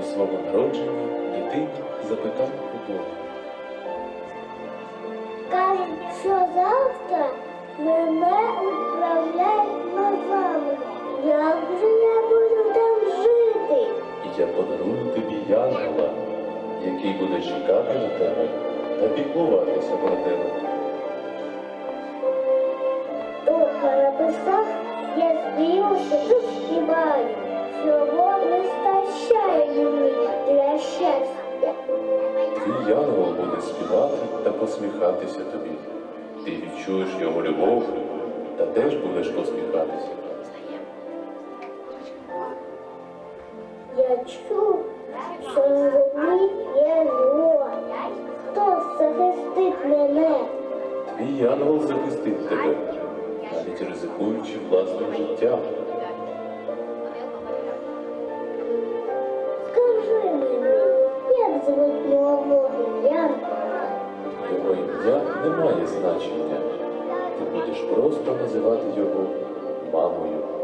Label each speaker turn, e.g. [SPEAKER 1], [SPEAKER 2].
[SPEAKER 1] напередодні свого народження дитина запитав у Бога.
[SPEAKER 2] Кажуть, що завтра мене відправляють на замок. Як же я буду там жити?
[SPEAKER 1] І я подарую тобі янгола, який буде чекати на тебе та піклуватися про тебе.
[SPEAKER 2] Тут написав, я сміюся,
[SPEAKER 1] Янгол буде співати та посміхатися тобі. Ти відчуєш його любов та теж будеш посміхатися.
[SPEAKER 2] Я чув, що на землі є зло. Хто захистить мене?
[SPEAKER 1] Твій янгол захистить тебе, навіть ризикуючи власним життям. Не значення. Ти будеш просто називати його мамою.